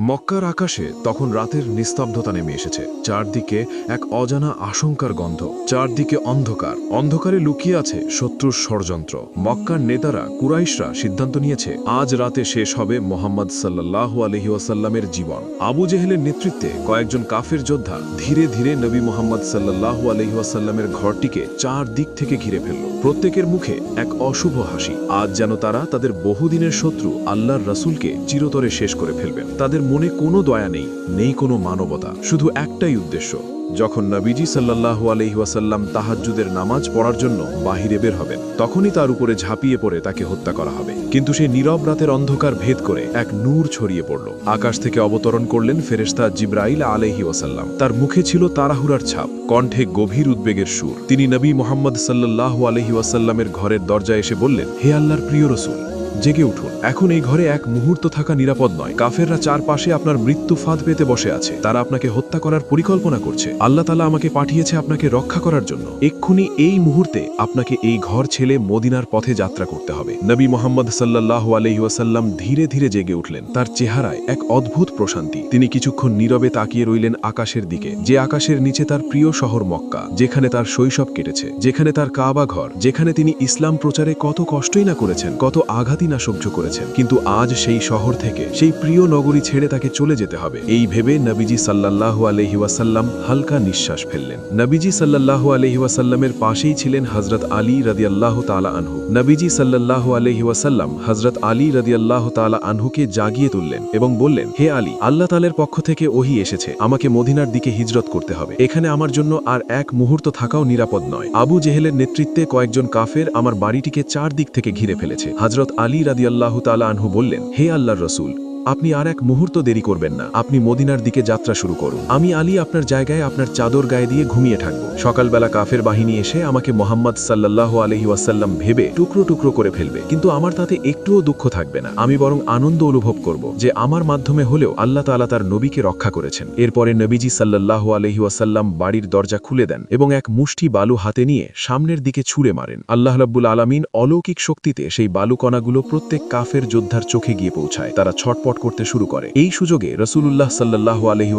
মক্কার আকাশে তখন রাতের নিস্তব্ধতা নেমে এসেছে। চারদিকে এক অজানা আশঙ্কার গন্ধ, চারদিকে অন্ধকার। অন্ধকারে লুকিয়ে আছে শত্রুর ষড়যন্ত্র। মক্কার নেতারা, কুরাইশরা সিদ্ধান্ত নিয়েছে, আজ রাতে শেষ হবে মোহাম্মদ সাল্লাহ আলহিউসাল্লামের জীবন। আবু জেহেলের নেতৃত্বে কয়েকজন কাফের যোদ্ধা ধীরে ধীরে নবী মোহাম্মদ সাল্লাহ আলহিউসাল্লামের ঘরটিকে চার দিক থেকে ঘিরে ফেলল। প্রত্যেকের মুখে এক অশুভ হাসি। আজ যেন তারা তাদের বহুদিনের শত্রু আল্লাহর রাসূলকে চিরতরে শেষ করে ফেলবেন। তাদের মনে কোনো দয়া নেই নেই কোনো মানবতা, শুধু একটাই উদ্দেশ্য, যখন নবীজি সাল্লাল্লাহু আলাইহি ওয়াসাল্লাম তাহাজ্জুদের নামাজ পড়ার জন্য বাহিরে বের হবেন, তখনই তার উপরে ঝাঁপিয়ে পড়ে তাকে হত্যা করা হবে। কিন্তু সেই নীরব রাতের অন্ধকার ভেদ করে এক নূর ছড়িয়ে পড়ল। আকাশ থেকে অবতরণ করলেন ফেরেশতা জিব্রাইল আলাইহি ওয়াসাল্লাম। তার মুখে ছিল তাড়াহুড়ার ছাপ, কণ্ঠে গভীর উদ্বেগের সুর। তিনি নবী মোহাম্মদ সাল্লাল্লাহু আলাইহি ওয়াসাল্লামের ঘরের দরজায় এসে বললেন, হে আল্লাহর প্রিয় রসূল জেগে উঠুন। এখন এই ঘরে এক মুহূর্ত থাকা নিরাপদ নয়। কাফেররা চারপাশে আপনার মৃত্যু ফাঁদ পেতে বসে আছে। তারা আপনাকে হত্যা করার পরিকল্পনা করছে। আল্লাহ তালা আমাকে পাঠিয়েছে আপনাকে রক্ষা করার জন্য। এক্ষুনি এই মুহূর্তে আপনাকে এই ঘর ছেলে মদিনার পথে যাত্রা করতে হবে। নবী মোহাম্মদ সাল্লাহ আলহিউসাল্লাম ধীরে ধীরে জেগে উঠলেন। তার চেহারায় এক অদ্ভুত প্রশান্তি। তিনি কিছুক্ষণ নীরবে তাকিয়ে রইলেন আকাশের দিকে। যে আকাশের নিচে তার প্রিয় শহর মক্কা, যেখানে তার শৈশব কেটেছে, যেখানে তার কাবা ঘর, যেখানে তিনি ইসলাম প্রচারে কত কষ্টই না করেছেন, কত আঘাতই না সহ্য করেছেন। কিন্তু আজ সেই শহর থেকে সেই প্রিয় নগরী ছেড়ে তাকে চলে যেতে হবে। এই ভেবে নবীজি সাল্লাল্লাহু আলহি ওয়াসাল্লাম হালকা নিঃশ্বাস ফেললেন। নবীজি সাল্লাল্লাহু আলহি ওয়াসাল্লামের পাশেই ছিলেন হজরত আলী রাদিয়াল্লাহ তালা আনহু। নবীজি সাল্লাল্লাহু আলহি ওয়াসাল্লাম হজরত আলী রাদিয়াল্লাহ তালা আনহুকে জাগিয়ে তুললেন এবং বললেন, হে আলী, আল্লাহ তালের পক্ষ থেকে ওহি এসেছে। আমাকে মদিনার দিকে হিজরত করতে হবে। এখানে আমার জন্য আর এক মুহূর্ত থাকাও নিরাপদ নয়। আবু জেহেলের নেতৃত্বে কয়েকজন কাফের আমার বাড়িটিকে চার দিক থেকে ঘিরে ফেলেছে। হজরত আলী রাদিয়াল্লাহ তালা আনহু বললেন হে আল্লাহর রসুল আপনি আর এক মুহূর্ত দেরি করবেন না। আপনি মদিনার দিকে যাত্রা শুরু করুন। আমি আলী আপনার জায়গায় আপনার চাদর গায়ে দিয়ে ঘুমিয়ে থাকব। সকালবেলা কাফের বাহিনী এসে আমাকে মোহাম্মদ সাল্লাহ আলহি ওয়াসাল্লাম ভেবে টুকরো টুকরো করে ফেলবে। কিন্তু আমার তাতে একটুও দুঃখ থাকবে না। আমি বরং আনন্দ অনুভব করব যে আমার মাধ্যমে হলেও আল্লাহ তালা তার নবীকে রক্ষা করেছেন। এরপরে নবীজি সাল্লাহ আলহি ওয়াসাল্লাম বাড়ির দরজা খুলে দেন এবং এক মুষ্টি বালু হাতে নিয়ে সামনের দিকে ছুঁড়ে মারেন। আল্লাহ রাব্বুল আলামিন অলৌকিক শক্তিতে সেই বালুকণাগুলো প্রত্যেক কাফের যোদ্ধার চোখে গিয়ে পৌঁছায়। তারা ছটপট করতে শুরু করে। এই সুযোগে রসুলুল্লাহ সাল্লাহ আলহি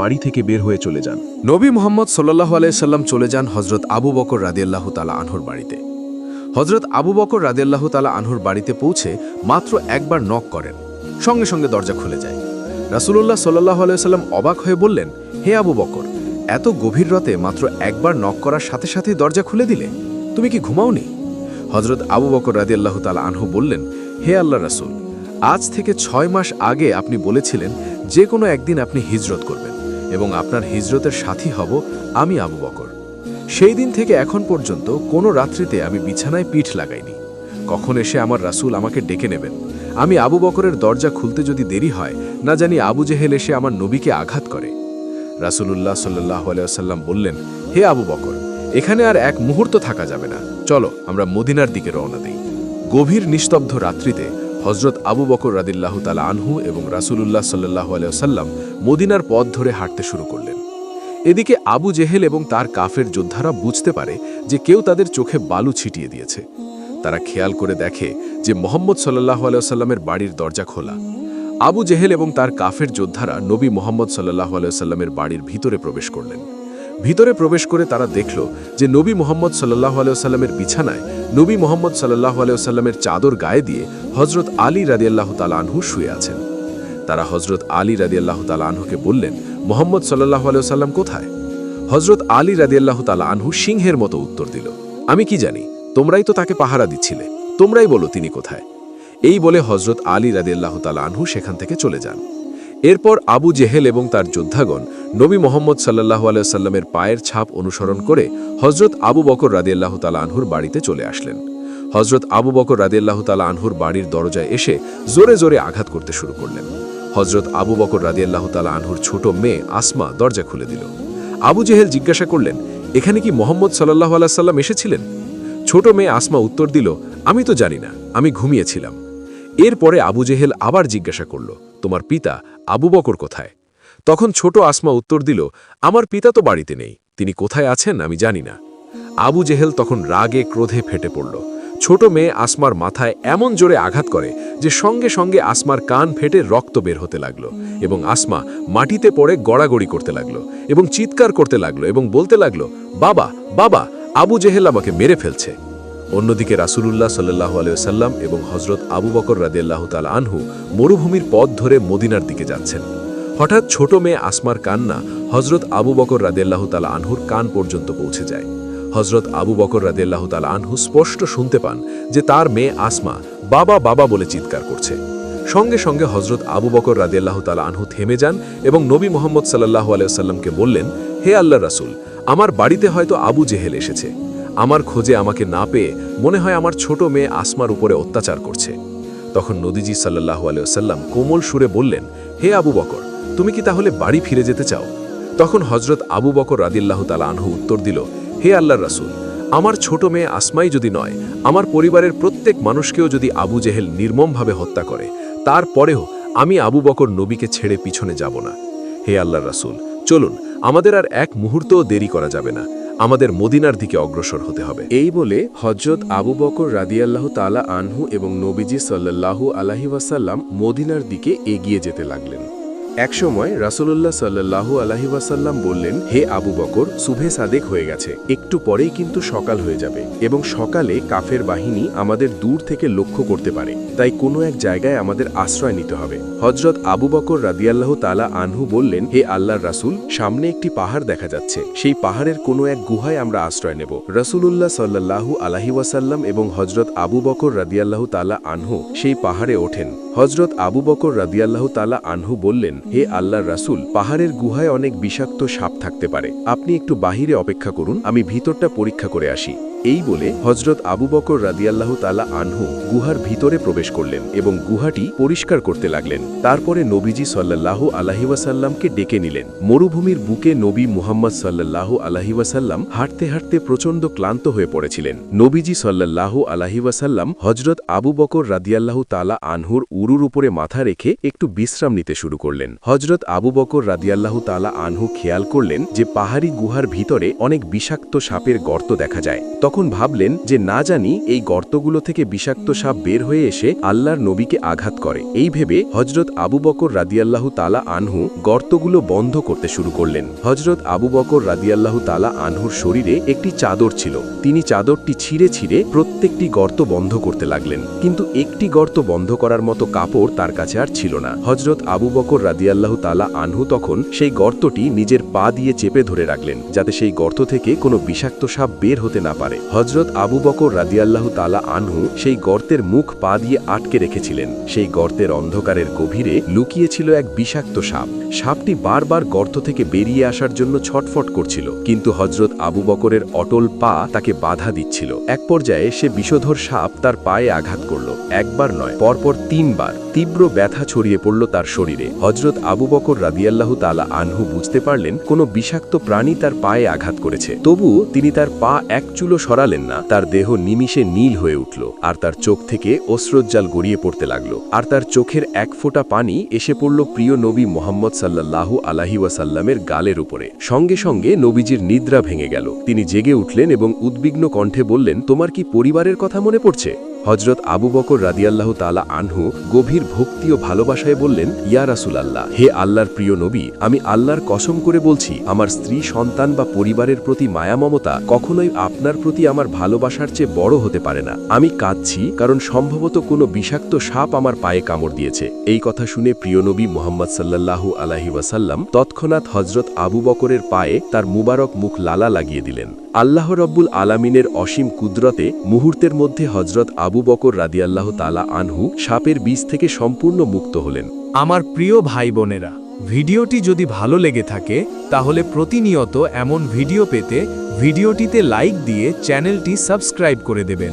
বাড়ি থেকে বের হয়ে চলে যান। নবী মোহাম্মদ সাল্লাহ আলাইসাল্লাম চলে যান হজরত আবু বকর রাদিয়াল্লাহু তালা আনহুর বাড়িতে। হজরত আবু বকর রাদিয়াল্লাহু তালা আনহুর বাড়িতে পৌঁছে মাত্র একবার নক করেন। সঙ্গে সঙ্গে দরজা খুলে যায়। রাসুলুল্লাহ সাল্লাহ আলাইসাল্লাম অবাক হয়ে বললেন, হে আবু বকর, এত গভীর রাতে মাত্র একবার নক করার সাথে সাথেই দরজা খুলে দিলে? তুমি কি ঘুমাওনি? হজরত আবু বকর রাদিয়াল্লাহু তালা আনহু বললেন, হে আল্লাহ রাসুল আজ থেকে ছয় মাস আগে আপনি বলেছিলেন যে কোনো একদিন আপনি হিজরত করবেন এবং আপনার হিজরতের সাথী হব আমি আবু বকর। সেই দিন থেকে এখন পর্যন্ত কোনো রাত্রিতে আমি বিছানায় পিঠ লাগাইনি। কখন এসে আমার রাসূল আমাকে ডেকে নেবেন? আমি আবু বকরের দরজা খুলতে যদি দেরি হয়, না জানি আবু জেহেল এসে আমার নবীকে আঘাত করে। রাসূলুল্লাহ সাল্লাহ আলাইসাল্লাম বললেন, হে আবু বকর, এখানে আর এক মুহূর্ত থাকা যাবে না। চলো, আমরা মদিনার দিকে রওনা দিই। গভীর নিস্তব্ধ রাত্রিতে হজরত আবু বকর রাদিল্লাহ তালা আনহু এবং রাসূলুল্লাহ সাল্লাহ আলাইসাল্লাম মদিনার পথ ধরে হাঁটতে শুরু করলেন। এদিকে আবু জেহেল এবং তার কাফের যোদ্ধারা বুঝতে পারে যে কেউ তাদের চোখে বালু ছিটিয়ে দিয়েছে। তারা খেয়াল করে দেখে যে মোহাম্মদ সাল্লাহ আলাইসাল্লামের বাড়ির দরজা খোলা। আবু জেহেল এবং তার কাফের যোদ্ধারা নবী মোহাম্মদ সাল্লাহ আলাইসাল্লামের বাড়ির ভিতরে প্রবেশ করলেন। ভিতরে প্রবেশ করে তারা দেখল যে নবী মোহাম্মদ সাল্লাহ আলাইসাল্লামের বিছানায় নবী মোহাম্মদ সাল্লাহ আলাইসাল্লামের চাদর গায়ে দিয়ে হজরত আলী রাদিয়াল্লাহ তালানহু শুয়ে আছেন। তারা হজরত আলী রাদিয়াল্লাহ তালানহুকে বললেন, মোহাম্মদ সাল্লাহ আলাইসাল্লাম কোথায়? হজরত আলী রাদিয়াল্লাহ তালা আনহু সিংহের মতো উত্তর দিল, আমি কি জানি, তোমরাই তো তাকে পাহারা দিচ্ছিলে, তোমরাই বলো তিনি কোথায়? এই বলে হজরত আলী রাদিয়াল্লাহ তালা আনহু সেখান থেকে চলে যান। এরপর আবু জেহেল এবং তার যোদ্ধাগণ নবী মোহাম্মদ সাল্লাহ আলাইসাল্লামের পায়ের ছাপ অনুসরণ করে হজরত আবু বকর রাদিয়াল্লাহ তালা আনহুর বাড়িতে চলে আসলেন। হজরত আবু বকর রাদিয়াল্লাহ তালা আনহুর বাড়ির দরজায় এসে জোরে জোরে আঘাত করতে শুরু করলেন। হজরত আবু বকর রাদিয়াল্লাহ তালা আনহুর ছোট মেয়ে আসমা দরজা খুলে দিল। আবু জেহেল জিজ্ঞাসা করলেন, এখানে কি মোহাম্মদ সাল্লাহ আলাইসাল্লাম এসেছিলেন? ছোট মেয়ে আসমা উত্তর দিল, আমি তো জানি না, আমি ঘুমিয়েছিলাম। এরপরে আবু জেহেল আবার জিজ্ঞাসা করল, তোমার পিতা আবু বকর কোথায়? তখন ছোট আসমা উত্তর দিল, আমার পিতা তো বাড়িতে নেই, তিনি কোথায় আছেন আমি জানি না। আবু জেহেল তখন রাগে, ক্রোধে ফেটে পড়ল। ছোট মেয়ে আসমার মাথায় এমন জোরে আঘাত করে যে সঙ্গে সঙ্গে আসমার কান ফেটে রক্ত বের হতে লাগল এবং আসমা মাটিতে পড়ে গড়াগড়ি করতে লাগল এবং চিৎকার করতে লাগল এবং বলতে লাগল, বাবা বাবা, আবু জেহেল আমাকে মেরে ফেলছে। অন্যদিকে রাসূলুল্লাহ সাল্লাহ আলাইসাল্লাম এবং হজরত আবু বকর রাদিয়াল্লাহু তাল আনহু মরুভূমির পথ ধরে মদিনার দিকে যাচ্ছেন। হঠাৎ ছোট মেয়ে আসমার কান্না হজরত আবু বকর রাদিয়াল্লাহু তাল আনহুর কান পর্যন্ত পৌঁছে যায়। হজরত আবু বকর রাদিয়াল্লাহু তাল আনহু স্পষ্ট শুনতে পান যে তার মেয়ে আসমা বাবা বাবা বলে চিৎকার করছে। সঙ্গে সঙ্গে হজরত আবু বকর রাদিয়াল্লাহু তাল আনহু থেমে যান এবং নবী মোহাম্মদ সাল্লাহ আলাইসাল্লামকে বললেন, হে আল্লাহ রাসূল, আমার বাড়িতে হয়তো আবু জেহেল এসেছে। আমার খোঁজে আমাকে না পেয়ে মনে হয় আমার ছোট মেয়ে আসমার উপরে অত্যাচার করছে। তখন নদীজি সাল্লাহু আলাইসাল্লাম কোমল সুরে বললেন, হে আবু বকর তুমি কি তাহলে বাড়ি ফিরে যেতে চাও? তখন হজরত আবু বকর রাদিল্লাহ তালা আনহু উত্তর দিল, হে আল্লাহর রাসূল, আমার ছোট মেয়ে আসমাই যদি নয়, আমার পরিবারের প্রত্যেক মানুষকেও যদি আবু জেহেল নির্মমভাবে হত্যা করে তারপরেও আমি আবু বকর নবীকে ছেড়ে পিছনে যাব না। হে আল্লাহর রাসূল, চলুন, আমাদের আর এক মুহূর্তও দেরি করা যাবে না। আমাদের মদিনার দিকে অগ্রসর হতে হবে। এই বলে হজরত আবু বকর রাদিয়াল্লাহু তালা আনহু এবং নবীজি সাল্লাল্লাহু আলাহি ওয়াসাল্লাম মদিনার দিকে এগিয়ে যেতে লাগলেন। একসময় রাসূলুল্লাহ আলাহি ওয়াসাল্লাম বললেন, হে আবু বকর সুভে সাদেক হয়ে গেছে। একটু পরেই কিন্তু সকাল হয়ে যাবে এবং সকালে কাফের বাহিনী আমাদের দূর থেকে লক্ষ্য করতে পারে। তাই কোনো এক জায়গায় আমাদের আশ্রয় নিতে হবে। হজরত আবু বকর রাদিয়াল্লাহু তালা আনহু বললেন, হে আল্লাহর রাসূল, সামনে একটি পাহাড় দেখা যাচ্ছে। সেই পাহাড়ের কোনো এক গুহায় আমরা আশ্রয় নেব। রসুলুল্লাহ আলাহি ওয়াসাল্লাম এবং হজরত আবু বকর রাদিয়াল্লাহু তালা আনহু সেই পাহাড়ে ওঠেন। হজরত আবু বকর রাদিয়াল্লাহু তালা আনহু বললেন হে আল্লাহর রাসুল, পাহাড়ের গুহায় অনেক বিষাক্ত সাপ থাকতে পারে। আপনি একটু বাহিরে অপেক্ষা করুন, আমি ভিতরটা পরীক্ষা করে আসি। এই বলে হজরত আবু বকর রাদিয়াল্লাহু তালা আনহু গুহার ভিতরে প্রবেশ করলেন এবং গুহাটি পরিষ্কার করতে লাগলেন। তারপরে নবীজি সাল্লাল্লাহু আলাহিওয়াসাল্লামকে ডেকে নিলেন। মরুভূমির বুকে নবী মুহাম্মদ সাল্লাল্লাহু আলাহিওয়াসাল্লাম হাঁটতে হাঁটতে প্রচণ্ড ক্লান্ত হয়ে পড়েছিলেন। নবীজি সাল্লাল্লাহু আলাহিওয়াসাল্লাম হজরত আবু বকর রাদিয়াল্লাহু তালা আনহুর উরুর উপরে মাথা রেখে একটু বিশ্রাম নিতে শুরু করলেন। হজরত আবু বকর রাদিয়াল্লাহু তালা আনহু খেয়াল করলেন যে পাহাড়ি গুহার ভিতরে অনেক বিষাক্ত সাপের গর্ত দেখা যায়। ভাবলেন যে না জানি এই গর্তগুলো থেকে বিষাক্ত সাপ বের হয়ে এসে আল্লাহর নবীকে আঘাত করে। এই ভেবে হজরত আবু বকর রাদিয়াল্লাহু তালা আনহু গর্তগুলো বন্ধ করতে শুরু করলেন। হজরত আবু বকর রাদিয়াল্লাহু তালা আনহুর শরীরে একটি চাদর ছিল। তিনি চাদরটি ছিঁড়ে ছিঁড়ে প্রত্যেকটি গর্ত বন্ধ করতে লাগলেন। কিন্তু একটি গর্ত বন্ধ করার মতো কাপড় তার কাছে আর ছিল না। হজরত আবু বকর রাদিয়াল্লাহু তালা আনহু তখন সেই গর্তটি নিজের পা দিয়ে চেপে ধরে রাখলেন, যাতে সেই গর্ত থেকে কোনো বিষাক্ত সাপ বের হতে না পারে। হজরত আবু বকর রাদিয়াল্লাহু তালা আনহু সেই গর্তের মুখ পা দিয়ে আটকে রেখেছিলেন। সেই গর্তের অন্ধকারের গভীরে লুকিয়েছিল এক বিষাক্ত সাপ। সাপটি বারবার গর্ত থেকে বেরিয়ে আসার জন্য ছটফট করছিল, কিন্তু হজরত আবু বকরের অটল পা তাকে বাধা দিচ্ছিল। এক পর্যায়ে সে বিষধর সাপ তার পায়ে আঘাত করল। একবার নয়, পরপর তিনবার তীব্র ব্যথা ছড়িয়ে পড়ল তার শরীরে। হজরত আবু বকর রাদিয়াল্লাহু তালা আনহু বুঝতে পারলেন, কোনো বিষাক্ত প্রাণী তার পায়ে আঘাত করেছে। তবুও তিনি তার পা এক চুলো সরালেন না, তার দেহ নিমিষে নীল হয়ে উঠল, আর তার চোখ থেকে অস্রোজ্জাল গড়িয়ে পড়তে লাগল, আর তার চোখের এক ফোঁটা পানি এসে পড়ল প্রিয় নবী মোহাম্মদ সাল্লাল্লাহু আলাহি ওয়াসাল্লামের গালের উপরে। সঙ্গে সঙ্গে নবীজির নিদ্রা ভেঙে গেল। তিনি জেগে উঠলেন এবং উদ্বিগ্ন কণ্ঠে বললেন, তোমার কি পরিবারের কথা মনে পড়ছে? হজরত আবু বকর রাদিয়াল্লাহ তালা আনহু গভীর ভক্তি ও ভালোবাসায় বললেন, ইয়া রাসুল আল্লাহ হে আল্লাহর প্রিয় নবী, আমি আল্লাহর কসম করে বলছি, আমার স্ত্রী, সন্তান বা পরিবারের প্রতি মায়া মমতা কখনোই আপনার প্রতি আমার ভালোবাসার চেয়ে বড় হতে পারে না। আমি কাঁদছি কারণ সম্ভবত কোনো বিষাক্ত সাপ আমার পায়ে কামড় দিয়েছে। এই কথা শুনে প্রিয় নবী মোহাম্মদ সাল্লাল্লাহু আলাহি ওয়াসাল্লাম তৎক্ষণাৎ হজরত আবু বকরের পায়ে তার মুবারক মুখ লালা লাগিয়ে দিলেন। আল্লাহ রব্বুল আলামিনের অসীম কুদরতে মুহূর্তের মধ্যে হজরত আবু বকর রাদিয়াল্লাহ তালা আনহু সাপের বীজ থেকে সম্পূর্ণ মুক্ত হলেন। আমার প্রিয় ভাই বোনেরা ভিডিওটি যদি ভালো লেগে থাকে, তাহলে প্রতিনিয়ত এমন ভিডিও পেতে ভিডিওটিতে লাইক দিয়ে চ্যানেলটি সাবস্ক্রাইব করে দেবেন।